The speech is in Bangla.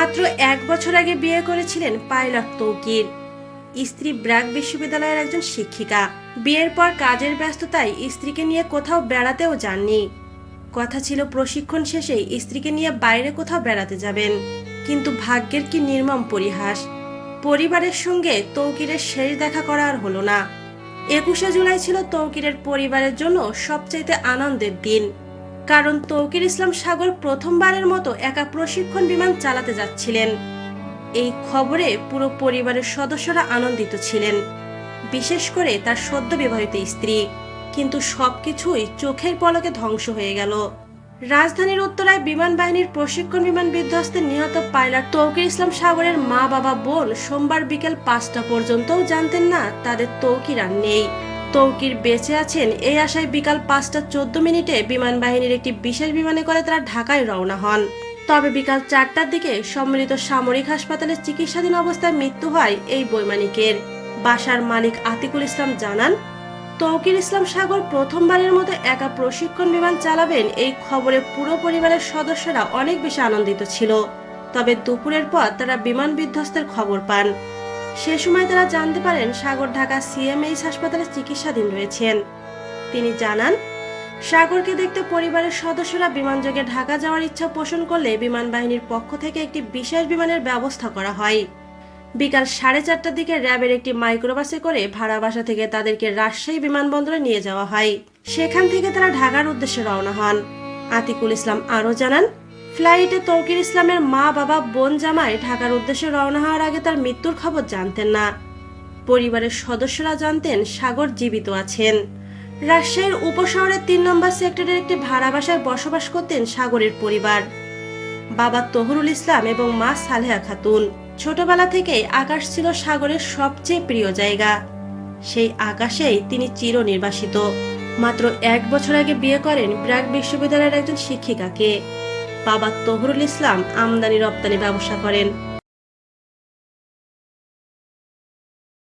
মাত্র এক বছর আগে বিয়ে করেছিলেন পাইলট তৌকির। স্ত্রী ব্র্যাক বিশ্ববিদ্যালয়ের একজন শিক্ষিকা। বিয়ের পর কাজের ব্যস্ততায় স্ত্রীকে নিয়ে কোথাও বেড়াতেও যাননি। কথা ছিল প্রশিক্ষণ শেষে স্ত্রীকে নিয়ে বাইরে কোথাও বেড়াতে যাবেন। কিন্তু ভাগ্যের কি নির্মম পরিহাস। পরিবারের সঙ্গে তৌকিরের শেষ দেখা করা আর হলো না। একুশে জুলাই ছিল তৌকিরের পরিবারের জন্য সবচাইতে আনন্দের দিন। কারণ তৌকির ইসলাম সাগর প্রথমবারের মতো একা প্রশিক্ষণ বিমান চালাতে যাচ্ছিলেন। এই খবরে পুরো পরিবারের সদস্যরা আনন্দিত ছিলেন। বিশেষ করে তার সদ্য বিবাহিত স্ত্রী। কিন্তু সবকিছুই চোখের পলকে ধ্বংস হয়ে গেল। রাজধানীর উত্তরায় বিমান বাহিনীর প্রশিক্ষণ বিমান বিধ্বস্তে নিহত পাইলট তৌকির ইসলাম সাগরের মা বাবা বোন সোমবার বিকেল পাঁচটা পর্যন্তও জানতেন না তাদের তৌকির আর নেই। তৌকির বেঁচে আছেন, এই আশায় বিকাল পাঁচটা চোদ্দ মিনিটে বিমান বাহিনীর একটি বিশেষ বিমানে করে তারা ঢাকায় রওনা হন। তবে বিকাল চারটার দিকে সম্মিলিত সামরিক হাসপাতালে চিকিৎসাধীন অবস্থায় মৃত্যু হয় এই বৈমানিকের। বাসার মালিক আতিকুল ইসলাম জানান, তৌকির ইসলাম সাগর প্রথমবারের মতো একা প্রশিক্ষণ বিমান চালাবেন এই খবরে পুরো পরিবারের সদস্যরা অনেক বেশি আনন্দিত ছিল। তবে দুপুরের পর তারা বিমান বিধ্বস্তের খবর পান। সে সময় তারা জানতে পারেন সাগর ঢাকা সিএমএইচ হাসপাতালে চিকিৎসাধীন রয়েছেন। তিনি জানান, সাগরকে দেখতে পরিবারের সদস্যরা বিমানযোগে ঢাকা যাওয়ার ইচ্ছা পোষণ করলে বিমান বাহিনীর পক্ষ থেকে একটি বিশেষ বিমানের ব্যবস্থা করা হয়। বিকাল সাড়ে চারটার দিকে র্যাবের একটি মাইক্রোবাসে করে ভাড়া বাসা থেকে তাদেরকে রাজশাহী বিমানবন্দরে নিয়ে যাওয়া হয়। সেখান থেকে তারা ঢাকার উদ্দেশ্যে রওনা হন। আতিকুল ইসলাম আরও জানান ফ্লাইটে তৌকির ইসলামের মা, বাবা, বোন, জামাই ঢাকার উদ্দেশ্যে রওনা হওয়ার আগে তার মৃত্যুর খবর জানতেন না। পরিবারের সদস্যরা জানতেন সাগর জীবিত আছেন। রাজশাহীর উপশহরের তিন নম্বর সেক্টরের একটি ভাড়া বাসায় বসবাস করতেন সাগরের পরিবার। বাবা তহরুল ইসলাম এবং মা সালেহা খাতুন। ছোটবেলা থেকেই আকাশ ছিল সাগরের সবচেয়ে প্রিয় জায়গা। সেই আকাশেই তিনি চিরনির্বাসিত। মাত্র এক বছর আগে বিয়ে করেন ব্র্যাক বিশ্ববিদ্যালয়ের একজন শিক্ষিকাকে। বাবা তহরুল ইসলাম আমদানি রপ্তানি ব্যবসা করেন।